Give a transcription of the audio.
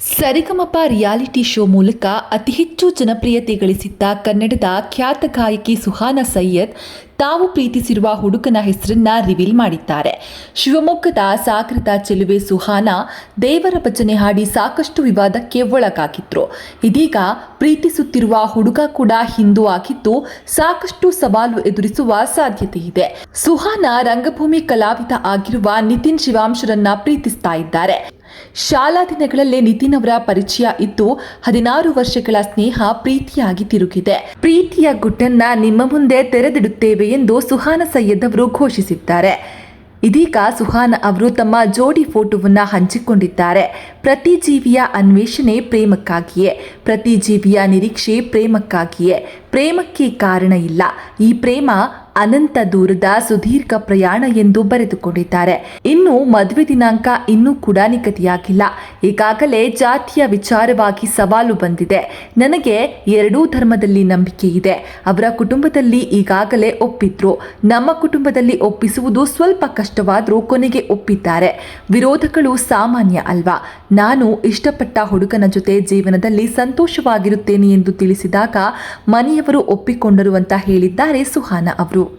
ಸರಿಗಮಪ reality show ಮೂಲಕ ಅತಿ ಹೆಚ್ಚು ಜನಪ್ರಿಯತೆ ಗಳಿಸಿದ್ದ ಕನ್ನಡದ ಖ್ಯಾತ ಗಾಯಕಿ ಸುಹಾನ ಸೈಯದ್ ತಾವು ಪ್ರೀತಿಸಿರುವ ಹುಡುಗನ ಹೆಸರನ್ನ ರಿವೀಲ್ ಮಾಡಿದ್ದಾರೆ. ಶಿವಮೊಗ್ಗದ ಸಾಗರದ ಚೆಲುವೆ ಸುಹಾನ ದೇವರ ಭಜನೆ ಹಾಡಿ ಸಾಕಷ್ಟು ವಿವಾದಕ್ಕೆ ಒಳಗಾಗಿದ್ರು. ಇದೀಗ ಪ್ರೀತಿಸುತ್ತಿರುವ ಹುಡುಗ ಕೂಡ ಹಿಂದೂ ಆಗಿದ್ದು ಸಾಕಷ್ಟು ಸವಾಲು ಎದುರಿಸುವ ಸಾಧ್ಯತೆ ಇದೆ. ಸುಹಾನ ರಂಗಭೂಮಿ ಕಲಾವಿದ ಆಗಿರುವ ನಿತಿನ್ ಶಿವಾಂಶರನ್ನ ಪ್ರೀತಿಸ್ತಾ ಇದ್ದಾರೆ. ಶಾಲಾ ದಿನಗಳಲ್ಲೇ ನಿತಿನ್ ಅವರ ಪರಿಚಯ ಇದ್ದು ಹದಿನಾರು ವರ್ಷಗಳ ಸ್ನೇಹ ಪ್ರೀತಿಯಾಗಿ ತಿರುಗಿದೆ. ಪ್ರೀತಿಯ ಗುಟ್ಟನ್ನ ನಿಮ್ಮ ಮುಂದೆ ತೆರೆದಿಡುತ್ತೇವೆ ಎಂದು ಸುಹಾನ ಸೈಯದ್ ಅವರು ಘೋಷಿಸಿದ್ದಾರೆ. ಇದೀಗ ಸುಹಾನ ಅವರು ತಮ್ಮ ಜೋಡಿ ಫೋಟೋವನ್ನ ಹಂಚಿಕೊಂಡಿದ್ದಾರೆ. ಪ್ರತಿ ಜೀವಿಯ ಅನ್ವೇಷಣೆ ಪ್ರೇಮಕ್ಕಾಗಿಯೇ, ಪ್ರತಿ ಜೀವಿಯ ನಿರೀಕ್ಷೆ ಪ್ರೇಮಕ್ಕಾಗಿಯೇ. ಪ್ರೇಮಕ್ಕೆ ಕಾರಣ ಇಲ್ಲ. ಈ ಪ್ರೇಮ ಅನಂತ ದೂರದ ಸುದೀರ್ಘ ಪ್ರಯಾಣ ಎಂದು ಬರೆದುಕೊಂಡಿದ್ದಾರೆ. ಇನ್ನು ಮದುವೆ ದಿನಾಂಕ ಇನ್ನೂ ಕೂಡ ನಿಗದಿಯಾಗಿಲ್ಲ. ಈಗಾಗಲೇ ಜಾತಿಯ ವಿಚಾರವಾಗಿ ಸವಾಲು ಬಂದಿದೆ. ನನಗೆ ಎರಡೂ ಧರ್ಮದಲ್ಲಿ ನಂಬಿಕೆ ಇದೆ. ಅವರ ಕುಟುಂಬದಲ್ಲಿ ಈಗಾಗಲೇ ಒಪ್ಪಿದ್ರು. ನಮ್ಮ ಕುಟುಂಬದಲ್ಲಿ ಒಪ್ಪಿಸುವುದು ಸ್ವಲ್ಪ ಕಷ್ಟವಾದರೂ ಕೊನೆಗೆ ಒಪ್ಪಿದ್ದಾರೆ. ವಿರೋಧಗಳು ಸಾಮಾನ್ಯ ಅಲ್ವಾ? ನಾನು ಇಷ್ಟಪಟ್ಟ ಹುಡುಗನ ಜೊತೆ ಜೀವನದಲ್ಲಿ ಸಂತೋಷವಾಗಿರುತ್ತೇನೆ ಎಂದು ತಿಳಿಸಿದಾಗ ಮನೆಯವರು ಒಪ್ಪಿಕೊಂಡರು ಅಂತ ಹೇಳಿದ್ದಾರೆ ಸುಹಾನ ಅವರು.